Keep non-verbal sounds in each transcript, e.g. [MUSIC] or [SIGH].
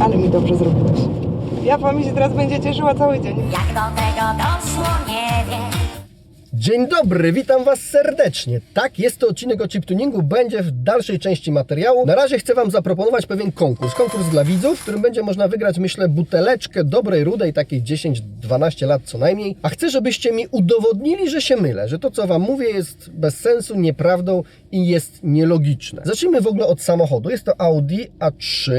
Ale mi dobrze zrobiłeś. Ja mi się teraz będzie cieszyła cały dzień. Jak do tego doszło, nie wiem. Dzień dobry, witam Was serdecznie. Tak, jest to odcinek o chiptuningu, będzie w dalszej części materiału. Na razie chcę Wam zaproponować pewien konkurs. Konkurs dla widzów, w którym będzie można wygrać, myślę, buteleczkę dobrej rudej, takiej 10-12 lat co najmniej. A chcę, żebyście mi udowodnili, że się mylę, że to, co Wam mówię, jest bez sensu, nieprawdą i jest nielogiczne. Zacznijmy w ogóle od samochodu. Jest to Audi A3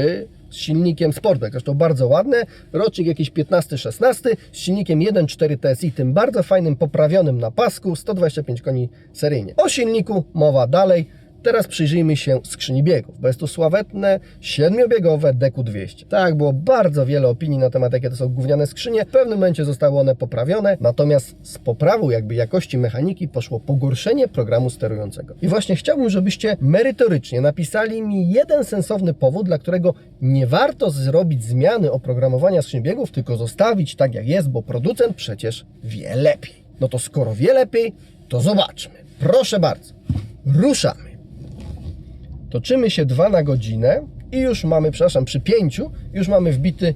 z silnikiem Sportback, zresztą bardzo ładne, rocznik jakiś 15-16, z silnikiem 1.4 TSI, tym bardzo fajnym, poprawionym na pasku, 125 koni seryjnie. O silniku mowa dalej. Teraz przyjrzyjmy się skrzyni biegów, bo jest to sławetne, siedmiobiegowe DQ200. Tak, było bardzo wiele opinii na temat, jakie to są gówniane skrzynie. W pewnym momencie zostały one poprawione, natomiast z poprawą jakby jakości mechaniki poszło pogorszenie programu sterującego. I właśnie chciałbym, żebyście merytorycznie napisali mi jeden sensowny powód, dla którego nie warto zrobić zmiany oprogramowania skrzyni biegów, tylko zostawić tak jak jest, bo producent przecież wie lepiej. No to skoro wie lepiej, to zobaczmy. Proszę bardzo, ruszamy. Toczymy się dwa na godzinę i już mamy, przepraszam, przy pięciu już mamy wbity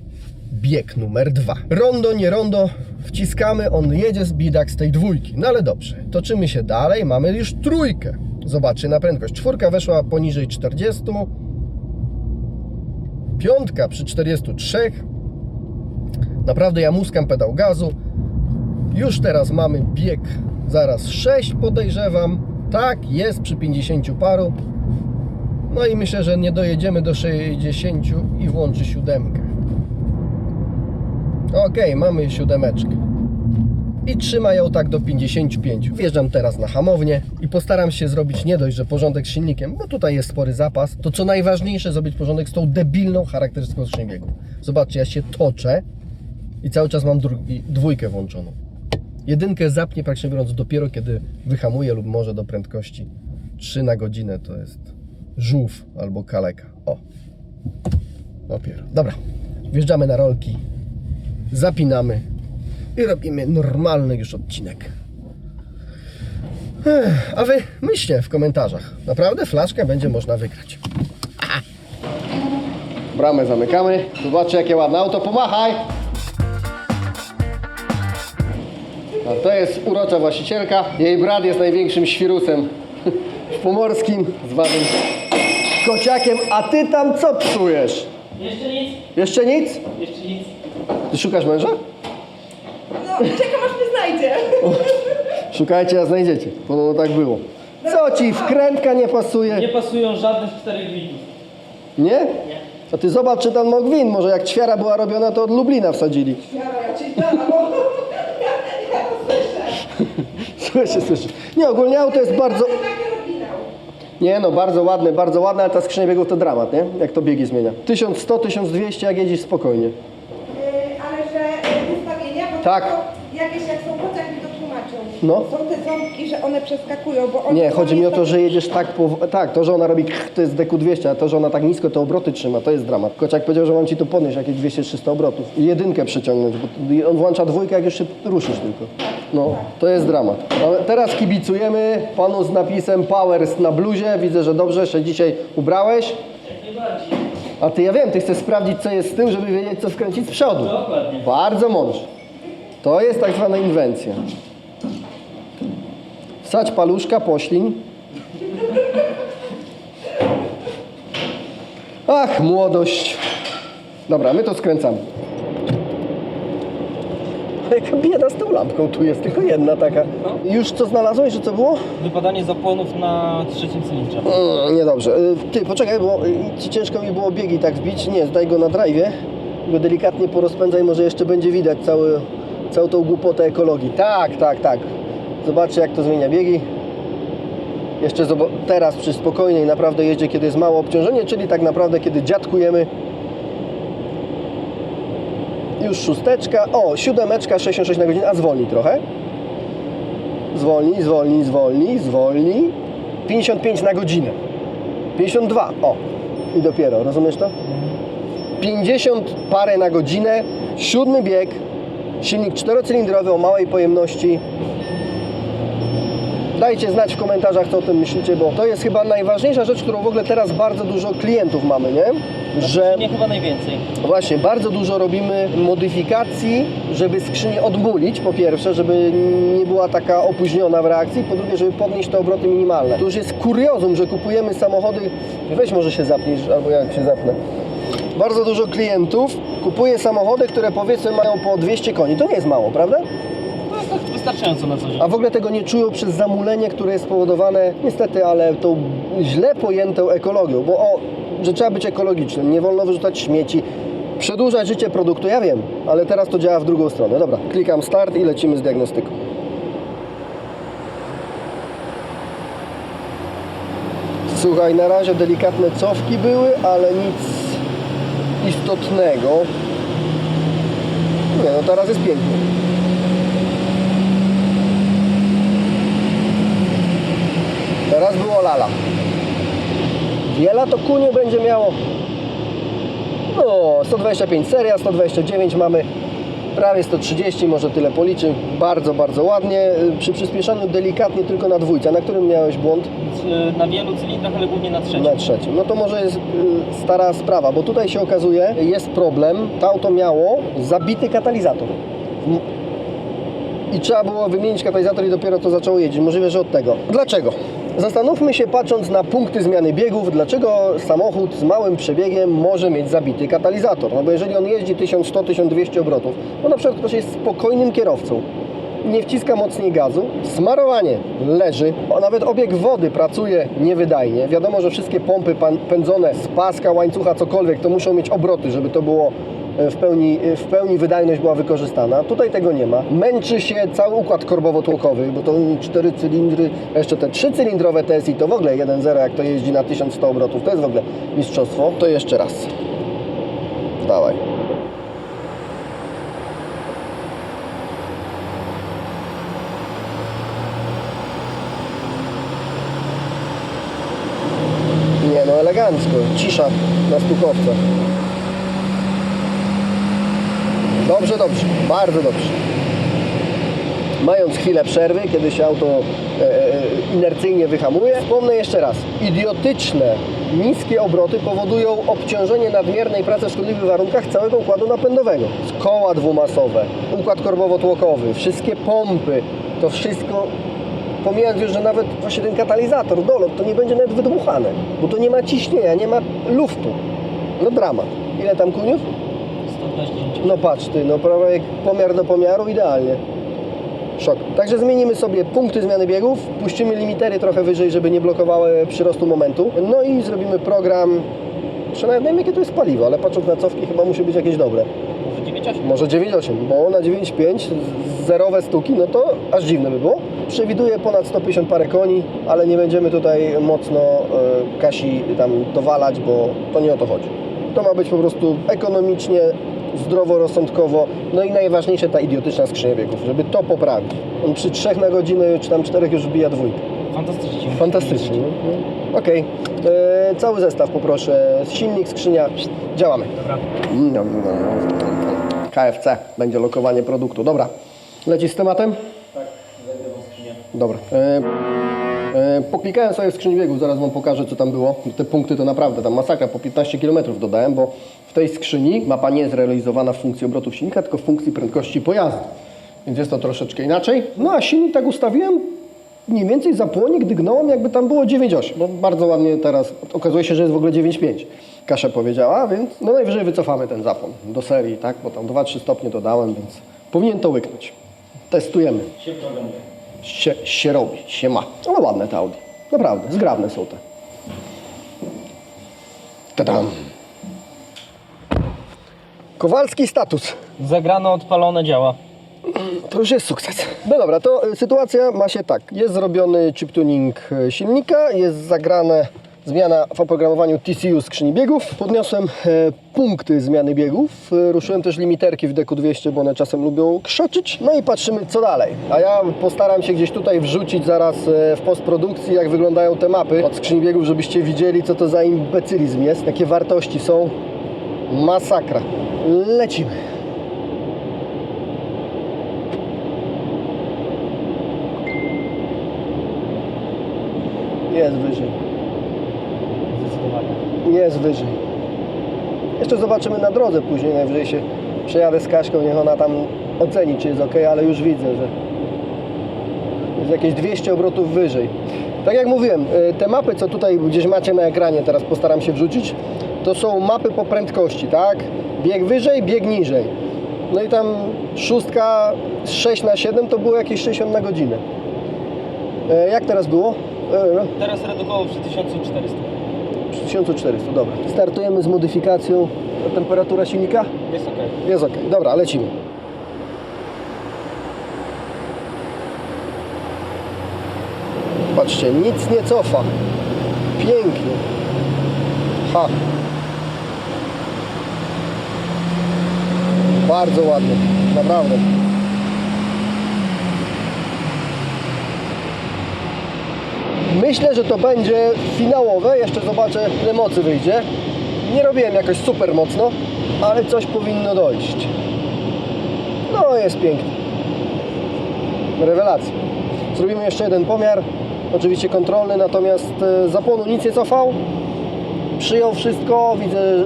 bieg numer dwa. Rondo, nie rondo, wciskamy, on jedzie z bidak z tej dwójki. No ale dobrze, toczymy się dalej, mamy już trójkę. Zobaczcie na prędkość. Czwórka weszła poniżej 40, piątka przy 43. Naprawdę ja muskam pedał gazu. Już teraz mamy bieg zaraz 6 podejrzewam. Tak, jest przy 50 paru. No i myślę, że nie dojedziemy do 60 i włączy siódemkę. Ok, mamy siódemeczkę. I trzyma ją tak do 55. Wjeżdżam teraz na hamownię i postaram się zrobić nie dość, że porządek z silnikiem, bo tutaj jest spory zapas, to co najważniejsze zrobić porządek z tą debilną charakterystyczną skrzynią biegów. Zobaczcie, ja się toczę i cały czas mam drugi, dwójkę włączoną. Jedynkę zapnie praktycznie biorąc dopiero kiedy wyhamuję lub może do prędkości 3 na godzinę to jest żółw albo kaleka. O. Dopiero. Dobra. Wjeżdżamy na rolki. Zapinamy i robimy normalny już odcinek. Ech, A wy myślcie w komentarzach. Naprawdę flaszkę będzie można wygrać. Aha. Bramę zamykamy. Zobaczcie jakie ładne auto. Pomachaj! A to jest urocza właścicielka. Jej brat jest największym świrusem pomorskim, zwanym kociakiem. A ty tam co psujesz? Jeszcze nic, Jeszcze nic? jeszcze nic. Ty szukasz męża? No, czekam aż mnie znajdzie. Szukajcie, a znajdziecie. Podobno tak było. Co ci, wkrętka nie pasuje? Nie pasują żadne z czterech winów. Nie? A ty zobacz, czy ten Mogwin, może jak ćwiara była robiona, to od Lublina wsadzili. Jara, ja cię dam, bo... Ja to słyszę. [LAUGHS] Słyszę, słyszę. Nie, ogólnie auto jest bardzo... To. Nie no, bardzo ładne, bardzo ładne, ale ta skrzynia biegów to dramat, nie? Jak to biegi zmienia. 1100, 1200, jak jedziesz spokojnie. Yy, ale że yy, ustawienia, bo Tak. tylko jakieś jak są pociąg mi to. No. Są te ząbki, że one przeskakują, bo one Nie, chodzi mi o to, że jedziesz tak po... Tak, to, że ona robi krch, to jest DQ200, a to, że ona tak nisko te obroty trzyma, to jest dramat. Kociak powiedział, że mam ci to podnieść, jakieś 200-300 obrotów. I jedynkę przeciągnąć, bo on włącza dwójkę, jak już się ruszysz tylko. No, to jest dramat. Ale teraz kibicujemy panu z napisem Powers na bluzie. Widzę, że dobrze się dzisiaj ubrałeś. A ty, ja wiem, ty chcesz sprawdzić, co jest z tyłu, żeby wiedzieć, co skręcić z przodu. Dokładnie. Bardzo mądrze. To jest tak zwana inwencja. Wsadź paluszka, poślin. Ach, młodość. Dobra, my to skręcamy. Jaka bieda z tą lampką tu jest, tylko jedna taka. Już co znalazłeś, że co było? Wypadanie zapłonów na trzecim cylindrze. Mm, niedobrze. Y, Ty, poczekaj, bo y, ci ciężko mi było biegi tak wbić. Nie, zdaj go na drive. Go delikatnie porozpędzaj, może jeszcze będzie widać cały, całą tą głupotę ekologii. Tak, tak, tak. Zobaczcie, jak to zmienia biegi. Jeszcze teraz przy spokojnej naprawdę jeździe, kiedy jest mało obciążenie, czyli tak naprawdę kiedy dziadkujemy. Już szósteczka. O, siódemeczka, 66 na godzinę, a zwolni trochę. Zwolnij, zwolnij, zwolnij, zwolnij. 55 na godzinę. 52, o. I dopiero, rozumiesz to? 50 parę na godzinę, siódmy bieg, silnik czterocylindrowy o małej pojemności. Dajcie znać w komentarzach, co o tym myślicie, bo to jest chyba najważniejsza rzecz, którą w ogóle teraz bardzo dużo klientów mamy, nie? że Nie chyba najwięcej. Właśnie, bardzo dużo robimy modyfikacji, żeby skrzynię odmulić, po pierwsze, żeby nie była taka opóźniona w reakcji, po drugie, żeby podnieść te obroty minimalne. To już jest kuriozum, że kupujemy samochody, weź może się zapniesz, albo ja się zapnę. Bardzo dużo klientów kupuje samochody, które powiedzmy mają po 200 koni. To nie jest mało, prawda? Wystarczająco na co dzień. A w ogóle tego nie czują przez zamulenie, które jest spowodowane niestety, ale tą źle pojętą ekologią, bo o, że trzeba być ekologicznym, nie wolno wyrzucać śmieci, przedłużać życie produktu, ja wiem, ale teraz to działa w drugą stronę. Dobra, klikam start i lecimy z diagnostyką. Słuchaj, na razie delikatne cofki były, ale nic istotnego. Nie, no teraz jest pięknie. Teraz było lala. Wiela to kuniu będzie miało. No, 125 seria, 129 mamy prawie 130, może tyle policzy. Bardzo, bardzo ładnie. Przy przyspieszaniu delikatnie tylko na dwójce. Na którym miałeś błąd? Na wielu cylindrach, ale głównie na trzecim. Na trzecim. No to może jest y, stara sprawa, bo tutaj się okazuje, jest problem. To auto miało zabity katalizator. I trzeba było wymienić katalizator i dopiero to zaczęło jeździć. Możliwe, że od tego. Dlaczego? Zastanówmy się, patrząc na punkty zmiany biegów, dlaczego samochód z małym przebiegiem może mieć zabity katalizator. No bo jeżeli on jeździ 1100-1200 obrotów, to na przykład ktoś jest spokojnym kierowcą, nie wciska mocniej gazu, smarowanie leży, a nawet obieg wody pracuje niewydajnie. Wiadomo, że wszystkie pompy pędzone z paska, łańcucha, cokolwiek, to muszą mieć obroty, żeby to było w pełni, w pełni wydajność była wykorzystana. Tutaj tego nie ma. Męczy się cały układ korbowo-tłokowy, bo to cztery cylindry, jeszcze te trzycylindrowe TSI to w ogóle 1.0, jak to jeździ na 1100 obrotów, to jest w ogóle mistrzostwo. To jeszcze raz. Dawaj. Nie no, elegancko. Cisza na stukowce. Dobrze, dobrze. Bardzo dobrze. Mając chwilę przerwy, kiedy się auto e, e, inercyjnie wyhamuje, wspomnę jeszcze raz. Idiotyczne, niskie obroty powodują obciążenie nadmiernej pracy w szkodliwych warunkach całego układu napędowego. Koła dwumasowe, układ korbowo-tłokowy, wszystkie pompy, to wszystko Pomijając już, że nawet właśnie ten katalizator, dolot, to nie będzie nawet wydmuchane, bo to nie ma ciśnienia, nie ma luftu. No dramat. Ile tam kuniów? 129. No patrz ty, no prawie jak pomiar do pomiaru, idealnie. Szok. Także zmienimy sobie punkty zmiany biegów, puścimy limitery trochę wyżej, żeby nie blokowały przyrostu momentu. No i zrobimy program, nawet nie wiem jakie to jest paliwo, ale patrząc na cofki chyba musi być jakieś dobre. Może 9,8. Może 9,8, bo na 9,5 z- zerowe stuki, no to aż dziwne by było. Przewiduję ponad 150 parę koni, ale nie będziemy tutaj mocno e, Kasi tam dowalać, bo to nie o to chodzi. To ma być po prostu ekonomicznie, zdroworozsądkowo, no i najważniejsze ta idiotyczna skrzynia biegów, żeby to poprawić. On przy 3 na godzinę czy tam 4 już wbija dwójkę. Fantastycznie. Fantastycznie. no, no. Okej, E, cały zestaw poproszę. Silnik, skrzynia, działamy. Dobra. KFC, będzie lokowanie produktu. Dobra, leci z tematem? Tak, zajdę skrzynię. Dobra. E, e, poklikałem sobie w skrzyni biegów, zaraz Wam pokażę co tam było. Te punkty to naprawdę tam masakra, po 15 km dodałem, bo w tej skrzyni mapa nie jest realizowana w funkcji obrotów silnika, tylko w funkcji prędkości pojazdu. Więc jest to troszeczkę inaczej. No a silnik tak ustawiłem, mniej więcej zapłonie, gdy gnąłem, jakby tam było 9,8. No bardzo ładnie teraz, okazuje się, że jest w ogóle 9,5. Kasia powiedziała, więc no najwyżej wycofamy ten zapłon do serii, tak? Bo tam 2-3 stopnie dodałem, więc powinien to łyknąć. Testujemy Się. Się, się robi, się ma. Ale ładne te Audi. Naprawdę, zgrabne są te. Tadam. Kowalski status. Zagrano, odpalone, działa. To już jest sukces. No dobra, to y, sytuacja ma się tak. Jest zrobiony chip tuning y, silnika, jest zagrane zmiana w oprogramowaniu TCU skrzyni biegów. Podniosłem e, punkty zmiany biegów. E, ruszyłem też limiterki w DQ200, bo one czasem lubią krzaczyć. No i patrzymy co dalej. A ja postaram się gdzieś tutaj wrzucić zaraz e, w postprodukcji, jak wyglądają te mapy od skrzyni biegów, żebyście widzieli, co to za imbecylizm jest, jakie wartości są. Masakra. Lecimy. Jest wyżej. Jest wyżej. Jeszcze zobaczymy na drodze później, najwyżej się przejadę z Kaśką, niech ona tam oceni, czy jest ok, ale już widzę, że jest jakieś 200 obrotów wyżej. Tak jak mówiłem, y, te mapy, co tutaj gdzieś macie na ekranie, teraz postaram się wrzucić, to są mapy po prędkości, tak? Bieg wyżej, bieg niżej. No i tam szóstka z 6 na 7 to było jakieś 60 na godzinę. E, Jak teraz było? E, Teraz redukował przy 1400. 1400, dobra. Startujemy z modyfikacją. Temperatura silnika? Jest ok. Jest ok. Dobra, lecimy. Patrzcie, nic nie cofa. Pięknie. Ha. Bardzo ładnie, naprawdę. Myślę, że to będzie finałowe. Jeszcze zobaczę, ile mocy wyjdzie. Nie robiłem jakoś super mocno, ale coś powinno dojść. No, jest pięknie. Rewelacja. Zrobimy jeszcze jeden pomiar. Oczywiście kontrolny, natomiast e, zapłonu nic nie cofał. Przyjął wszystko. Widzę,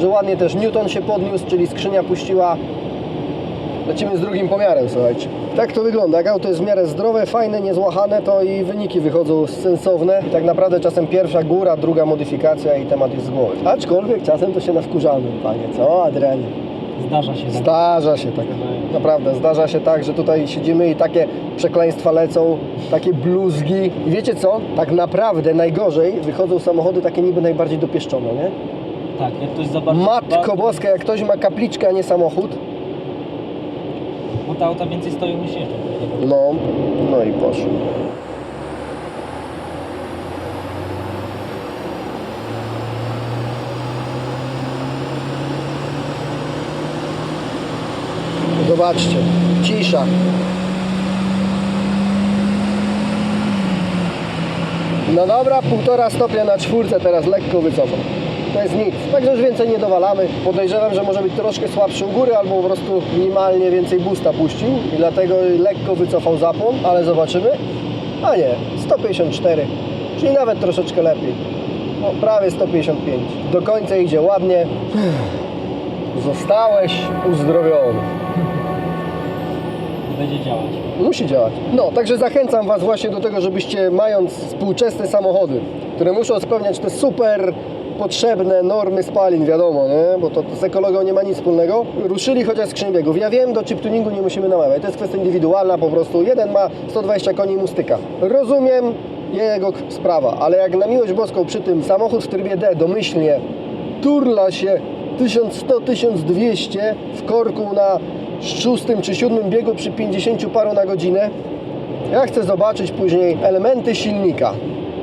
że ładnie też Newton się podniósł, czyli skrzynia puściła Lecimy z drugim pomiarem, słuchajcie. Tak to wygląda. Jak auto jest w miarę zdrowe, fajne, niezłachane, to i wyniki wychodzą sensowne. Tak naprawdę czasem pierwsza góra, druga modyfikacja i temat jest z głowy. Aczkolwiek czasem to się nawkurzamy, panie. Co, Adrianie? Zdarza się. tak. Zdarza się tak. Naprawdę, zdarza się tak, że tutaj siedzimy i takie przekleństwa lecą, takie bluzgi. I wiecie co? Tak naprawdę najgorzej wychodzą samochody takie niby najbardziej dopieszczone, nie? Tak, jak ktoś za bardzo... Matko boska, jak ktoś ma kapliczkę, a nie samochód, Bo te auta więcej stoją niż jeżdżą. No, no i poszło. Zobaczcie, cisza. No dobra, półtora stopnia na czwórce teraz lekko wycofam. To jest nic. Także już więcej nie dowalamy. Podejrzewam, że może być troszkę słabszy u góry, albo po prostu minimalnie więcej boosta puścił i dlatego lekko wycofał zapłon, ale zobaczymy. A nie, 154, czyli nawet troszeczkę lepiej. No, prawie 155. Do końca idzie ładnie. Zostałeś uzdrowiony. Będzie działać. Musi działać. No, także zachęcam Was właśnie do tego, żebyście mając współczesne samochody, które muszą spełniać te super potrzebne normy spalin, wiadomo, nie? bo to, z ekologią nie ma nic wspólnego, ruszyli chociaż skrzyń biegów. Ja wiem, do chip tuningu nie musimy namawiać, to jest kwestia indywidualna po prostu. Jeden ma 120 koni i mu styka. Rozumiem, jego sprawa, ale jak na miłość boską przy tym samochód w trybie D domyślnie turla się 1100-1200 w korku na szóstym czy siódmym biegu przy 50 paru na godzinę. Ja chcę zobaczyć później elementy silnika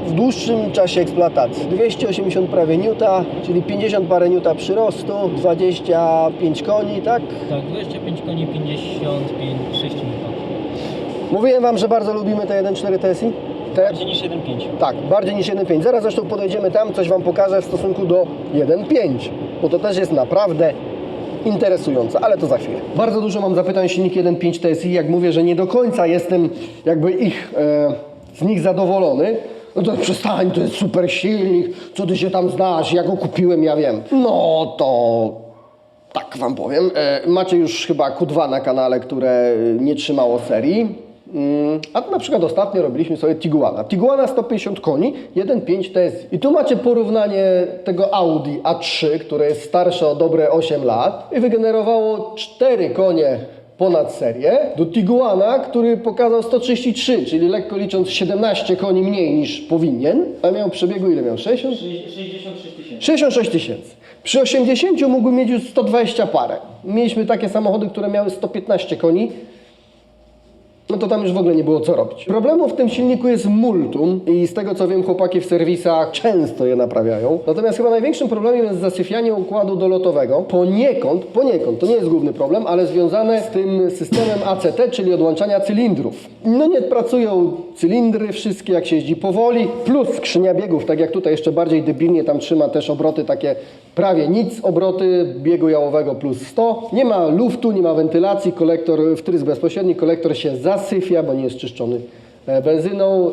w dłuższym czasie eksploatacji. 280 prawie niuta, czyli 50 parę niuta przyrostu, 25 koni, tak? Tak, 25 koni, 55, 6 minut. Mówiłem Wam, że bardzo lubimy te 1.4 TSI. Te, Bardziej niż 1.5. Tak, bardziej niż 1.5. Zaraz zresztą podejdziemy tam, coś Wam pokażę w stosunku do 1.5, bo to też jest naprawdę interesujące, ale to za chwilę. Bardzo dużo mam zapytań o silniki 1.5 TSI. Jak mówię, że nie do końca jestem jakby ich, e, z nich zadowolony, no to przestań, to jest super silnik, co ty się tam znasz, ja go kupiłem, ja wiem. No to tak wam powiem. E, Macie już chyba Q2 na kanale, które nie trzymało serii. Mm, A na przykład ostatnio robiliśmy sobie Tiguana. Tiguana 150 koni, 1.5 TSI. I tu macie porównanie tego Audi A3, które jest starsze o dobre 8 lat i wygenerowało 4 konie ponad serię, do Tiguana, który pokazał 133, czyli lekko licząc 17 koni mniej niż powinien, a miał przebiegu ile miał? 60? 66 tysięcy. 66 tysięcy. Przy 80 mógłby mieć już 120 parę. Mieliśmy takie samochody, które miały 115 koni. No to tam już w ogóle nie było co robić. Problemu w tym silniku jest multum i z tego co wiem chłopaki w serwisach często je naprawiają. Natomiast chyba największym problemem jest zasyfianie układu dolotowego. Poniekąd, poniekąd, to nie jest główny problem, ale związane z tym systemem ACT, czyli odłączania cylindrów. No nie pracują cylindry wszystkie jak się jeździ powoli, plus skrzynia biegów, tak jak tutaj jeszcze bardziej debilnie tam trzyma też obroty takie prawie nic, obroty biegu jałowego plus 100. Nie ma luftu, nie ma wentylacji, kolektor, wtrysk bezpośredni, kolektor się zasyfia, bo nie jest czyszczony e, benzyną.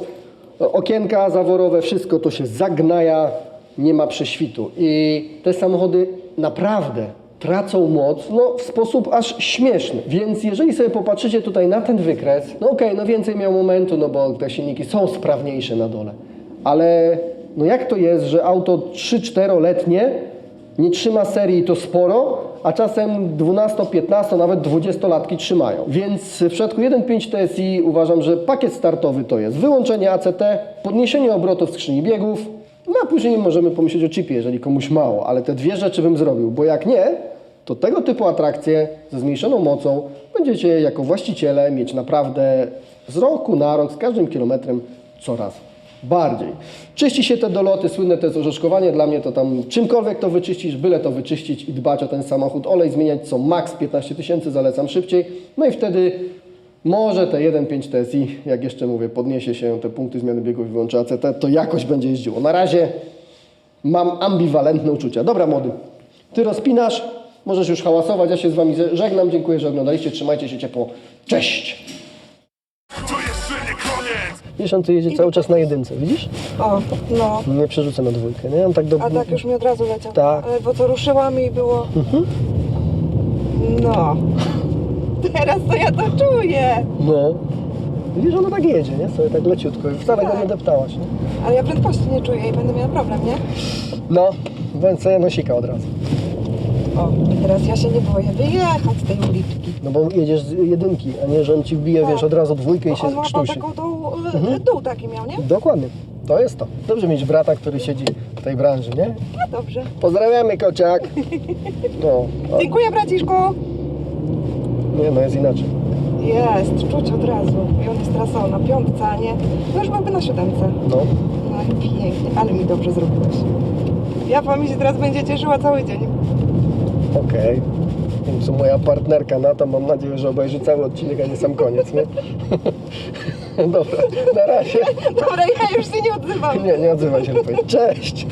Okienka zaworowe, wszystko to się zagnaja. nie ma prześwitu. I te samochody naprawdę tracą moc no, w sposób aż śmieszny. Więc jeżeli sobie popatrzycie tutaj na ten wykres, no okej, no więcej miał momentu, no bo te silniki są sprawniejsze na dole. Ale no jak to jest, że auto 3-4-letnie nie trzyma serii to sporo, a czasem 12, 15, nawet 20-latki trzymają. Więc w przypadku 1.5 TSI uważam, że pakiet startowy to jest wyłączenie ACT, podniesienie obrotów skrzyni biegów, no a później możemy pomyśleć o chipie, jeżeli komuś mało, ale te dwie rzeczy bym zrobił, bo jak nie, to tego typu atrakcje ze zmniejszoną mocą będziecie jako właściciele mieć naprawdę z roku na rok, z każdym kilometrem coraz bardziej. Czyści się te doloty, słynne to jest orzeszkowanie, dla mnie to tam czymkolwiek to wyczyścisz, byle to wyczyścić i dbać o ten samochód. Olej zmieniać co max 15 tysięcy, zalecam szybciej. No i wtedy może te 1.5 TSI, jak jeszcze mówię, podniesie się te punkty zmiany biegów i wyłączy ACT, to jakoś będzie jeździło. Na razie mam ambiwalentne uczucia. Dobra, młody, ty rozpinasz, możesz już hałasować, ja się z wami żegnam, dziękuję, że oglądaliście, trzymajcie się ciepło, cześć! Wiesz, on tu jedzie cały czas na jedynce, widzisz? O, no. Nie przerzucę na dwójkę, nie? On tak do... A tak już mi od razu leciał. Tak. Ale bo to ruszyłam i było... No. Teraz to ja to czuję. No. Widzisz, ona tak jedzie, nie? Sobie tak leciutko i wcale go nie deptałaś, nie? Ale ja prędkości nie czuję i będę miała problem, nie? No, więc sobie nosika od razu. O, teraz ja się nie boję wyjechać z tej uliczki. No bo jedziesz z jedynki, a nie, że on ci wbije, Tak. wiesz, od razu dwójkę i Bo się on ma krztusi. taką dół, mhm. dół taki miał, nie? Dokładnie, to jest to. Dobrze mieć brata, który siedzi w tej branży, nie? No dobrze. Pozdrawiamy, kociak! No, a, Dziękuję, braciszku. nie, no jest inaczej. Jest, czuć od razu. I on jest teraz o, na piątce, a nie... No już byłby na siódemce. No, No i pięknie, ale mi dobrze zrobiłeś. Ja mi się teraz będzie cieszyła cały dzień. okej. Wiem, co moja partnerka na to, mam nadzieję, że obejrzy cały odcinek, a nie sam koniec, nie? [LAUGHS] Dobra, na razie. Dobra, ja już się nie odzywam. Nie, nie odzywaj się lepiej. Cześć!